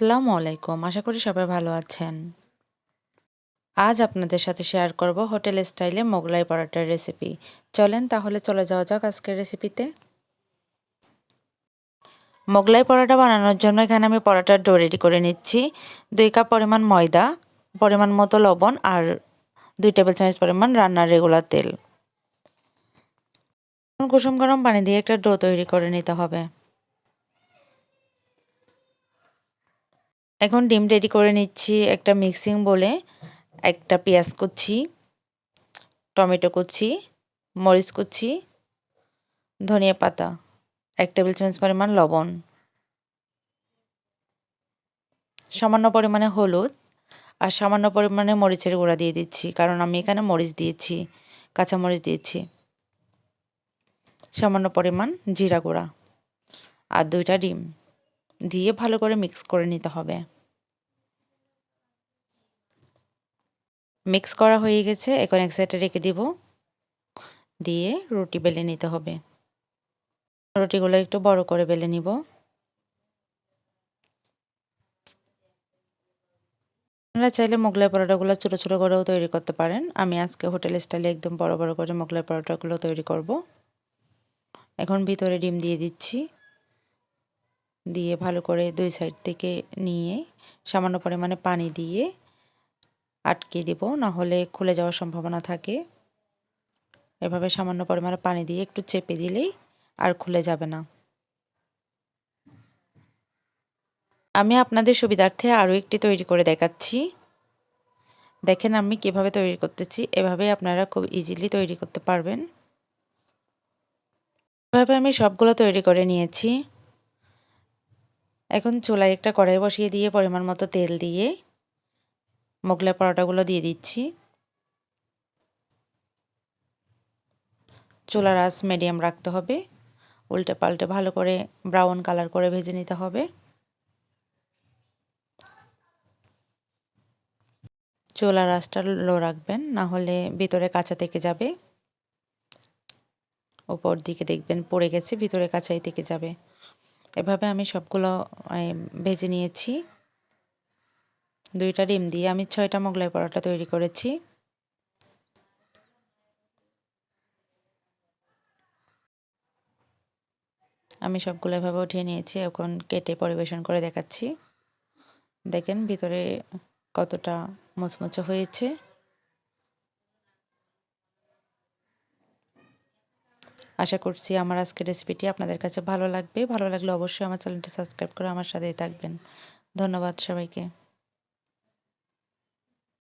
আসসালামু আলাইকুম। আশা করি সবাই ভালো আছেন। আজ আপনাদের সাথে শেয়ার করব হোটেল স্টাইলে মোগলাই পরোটার রেসিপি চলেন তাহলে চলে যাওয়া যাক আজকের রেসিপিতে মোগলাই পরোটা বানানোর জন্য এখানে আমি পরোটার ডো রেডি করে নিচ্ছি। দুই কাপ পরিমাণ ময়দা, পরিমাণ মতো লবণ আর দুই টেবিল চামচ পরিমাণ রান্নার রেগুলার তেল। কুসুম গরম পানি দিয়ে একটা ডো তৈরি করে নিতে হবে। এখন ডিম রেডি করে নিচ্ছি একটা মিক্সিং বলে। একটা পেঁয়াজ কুচি, টমেটো কুচি, মরিচ কুচি, ধনিয়া পাতা, এক টেবিল চামচ পরিমাণ লবণ। সামান্য পরিমাণে হলুদ আর সামান্য পরিমাণে মরিচের গুঁড়া দিয়ে দিচ্ছি, কারণ আমি এখানে মরিচ দিয়েছি, কাঁচা মরিচ দিয়েছি। সামান্য পরিমাণ জিরা গুঁড়া আর দুইটা ডিম। দিয়ে ভালো করে মিক্স করে নিতে হবে। মিক্স করা হয়ে গেছে, এখন এক সাইডে রেখে দিব। দিয়ে রুটি বেলে নিতে হবে। রুটিগুলো একটু বড় করে বেলে নিব। আপনারা চাইলে মোগলাই পরোটাগুলো ছোটো ছোটো করেও তৈরি করতে পারেন। আমি আজকে হোটেল স্টাইলে একদম বড় বড় করে মোগলাই পরোটাগুলো তৈরি করব। এখন ভিতরে ডিম দিয়ে দিচ্ছি। দিয়ে ভালো করে দুই সাইড থেকে নিয়ে সামান্য পরিমাণে পানি দিয়ে আটকে দেব না হলে খুলে যাওয়ার সম্ভাবনা থাকে। এভাবে সামান্য পরিমাণে পানি দিয়ে একটু চেপে দিলেই আর খুলে যাবে না। আমি আপনাদের সুবিধার্থে আরও একটি তৈরি করে দেখাচ্ছি। দেখেন আমি কীভাবে তৈরি করতেছি, এভাবে আপনারা খুব ইজিলি তৈরি করতে পারবেন। এভাবে আমি সবগুলো তৈরি করে নিয়েছি। এখন চুলায় একটা কড়াই বসিয়ে দিয়ে পরিমাণ মতো তেল দিয়ে মোগলাই পরোটাগুলো দিয়ে দিচ্ছি। চুলার আঁচ মিডিয়াম রাখতে হবে। উল্টে পাল্টে ভালো করে ব্রাউন কালার করে ভেজে নিতে হবে। চুলার আঁচটা লো রাখবেন, না হলে ভিতরে কাঁচা থেকে যাবে। ওপর দিকে দেখবেন পড়ে গেছে, ভিতরে কাঁচাই থেকে যাবে। এভাবে আমি সবগুলো ভেজে নিয়েছি। দুইটা ডিম দিয়ে আমি ছয়টা মোগলাই পরোটা তৈরি করেছি। আমি সবগুলো এভাবে উঠিয়ে নিয়েছি, এখন কেটে পরিবেশন করে দেখাচ্ছি। দেখেন ভিতরে কতটা মুচমুচে হয়েছে। আশা করছি আমার আজকের রেসিপিটি আপনাদের কাছে ভালো লাগবে। ভালো লাগলে অবশ্যই আমার চ্যানেলটি সাবস্ক্রাইব করে আমার সাথেই থাকবেন। ধন্যবাদ সবাইকে।